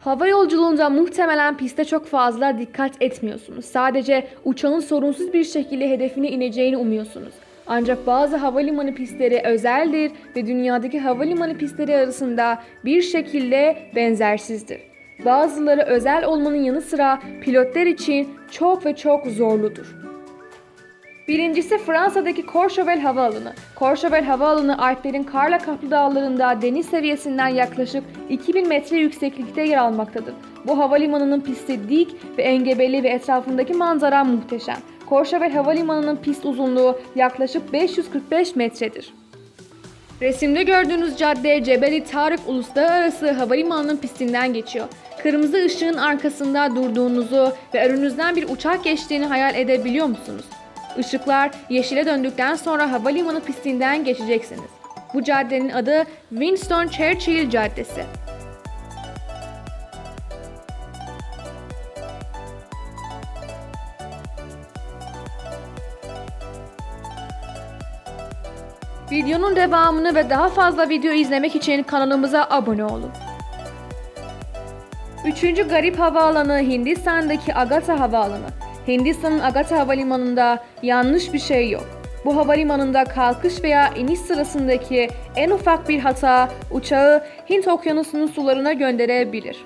Hava yolculuğunda muhtemelen piste çok fazla dikkat etmiyorsunuz. Sadece uçağın sorunsuz bir şekilde hedefine ineceğini umuyorsunuz. Ancak bazı havalimanı pistleri özeldir ve dünyadaki havalimanı pistleri arasında bir şekilde benzersizdir. Bazıları özel olmanın yanı sıra pilotlar için çok ve çok zorludur. Birincisi Fransa'daki Courchevel Havaalanı. Courchevel Havaalanı Alplerin karla kaplı dağlarında deniz seviyesinden yaklaşık 2000 metre yükseklikte yer almaktadır. Bu havalimanının pisti dik ve engebeli ve etrafındaki manzara muhteşem. Courchevel Havalimanı'nın pist uzunluğu yaklaşık 545 metredir. Resimde gördüğünüz cadde Cebeli Tarık Uluslararası Havalimanı'nın pistinden geçiyor. Kırmızı ışığın arkasında durduğunuzu ve önünüzden bir uçak geçtiğini hayal edebiliyor musunuz? Işıklar yeşile döndükten sonra havalimanı pistinden geçeceksiniz. Bu caddenin adı Winston Churchill Caddesi. Videonun devamını ve daha fazla video izlemek için kanalımıza abone olun. Üçüncü garip havaalanı Hindistan'daki Agatha Havaalanı. Hindistan'ın Agatha Havalimanı'nda yanlış bir şey yok. Bu havalimanında kalkış veya iniş sırasındaki en ufak bir hata uçağı Hint Okyanusu'nun sularına gönderebilir.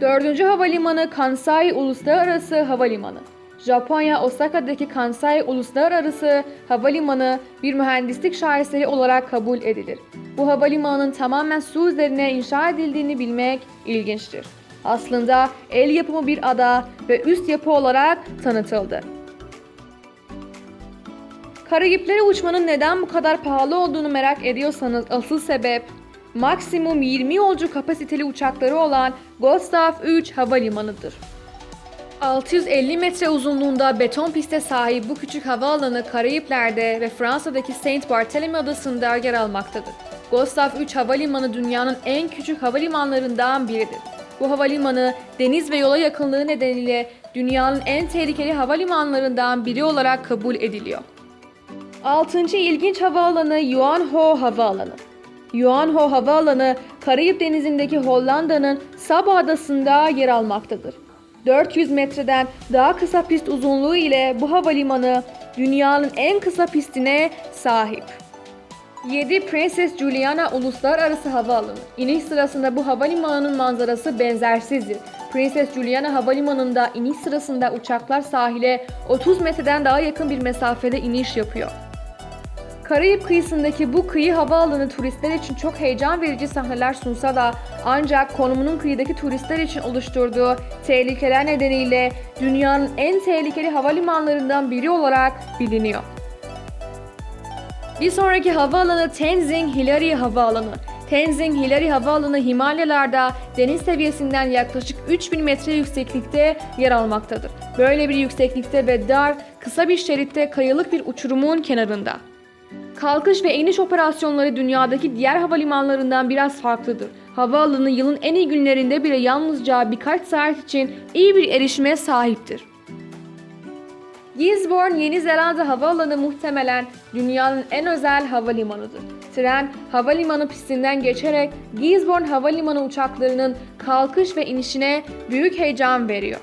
Dördüncü havalimanı Kansai Uluslararası Havalimanı. Japonya Osaka'daki Kansai Uluslararası Havalimanı bir mühendislik şaheseri olarak kabul edilir. Bu havalimanının tamamen su üzerine inşa edildiğini bilmek ilginçtir. Aslında el yapımı bir ada ve üst yapı olarak tanıtıldı. Karayiplere uçmanın neden bu kadar pahalı olduğunu merak ediyorsanız asıl sebep maksimum 20 yolcu kapasiteli uçakları olan Gustav 3 havalimanıdır. 650 metre uzunluğunda beton piste sahip bu küçük havaalanı Karayipler'de ve Fransa'daki Saint Barthélemy adasında yer almaktadır. Gustav 3 havalimanı dünyanın en küçük havalimanlarından biridir. Bu havalimanı deniz ve yola yakınlığı nedeniyle dünyanın en tehlikeli havalimanlarından biri olarak kabul ediliyor. 6. ilginç havaalanı Yuanho Havaalanı. Yuanho Havaalanı, Karayip Denizi'ndeki Hollanda'nın Saba Adası'nda yer almaktadır. 400 metreden daha kısa pist uzunluğu ile bu havalimanı dünyanın en kısa pistine sahip. 7 Princess Juliana Uluslararası Havaalanı. İniş sırasında bu havalimanının manzarası benzersizdir. Princess Juliana Havalimanı'nda iniş sırasında uçaklar sahile 30 metreden daha yakın bir mesafede iniş yapıyor. Karayip kıyısındaki bu kıyı havaalanı turistler için çok heyecan verici sahneler sunsa da ancak konumunun kıyıdaki turistler için oluşturduğu tehlikeler nedeniyle dünyanın en tehlikeli havalimanlarından biri olarak biliniyor. Bir sonraki havaalanı Tenzing Hilary Havaalanı. Tenzing Hilary Havaalanı Himalyalarda deniz seviyesinden yaklaşık 3000 metre yükseklikte yer almaktadır. Böyle bir yükseklikte ve dar, kısa bir şeritte kayalık bir uçurumun kenarında. Kalkış ve iniş operasyonları dünyadaki diğer havalimanlarından biraz farklıdır. Havaalanı yılın en iyi günlerinde bile yalnızca birkaç saat için iyi bir erişime sahiptir. Gisborne, Yeni Zelanda Havaalanı muhtemelen dünyanın en özel havalimanıdır. Tren, havalimanı pistinden geçerek Gisborne Havalimanı uçaklarının kalkış ve inişine büyük heyecan veriyor.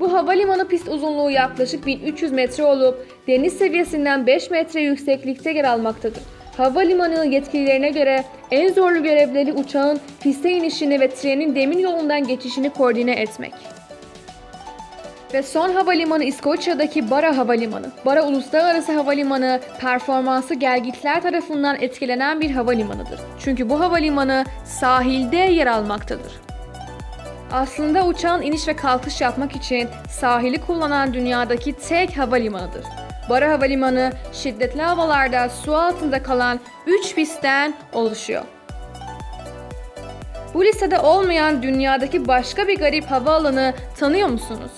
Bu havalimanı pist uzunluğu yaklaşık 1300 metre olup deniz seviyesinden 5 metre yükseklikte yer almaktadır. Havalimanı yetkililerine göre en zorlu görevleri uçağın piste inişini ve trenin demir yolundan geçişini koordine etmek. Ve son havalimanı İskoçya'daki Bara Havalimanı. Bara Uluslararası Havalimanı performansı gelgitler tarafından etkilenen bir havalimanıdır. Çünkü bu havalimanı sahilde yer almaktadır. Aslında uçağın iniş ve kalkış yapmak için sahili kullanan dünyadaki tek havalimanıdır. Bara Havalimanı şiddetli havalarda su altında kalan 3 pistten oluşuyor. Bu listede olmayan dünyadaki başka bir garip havaalanı tanıyor musunuz?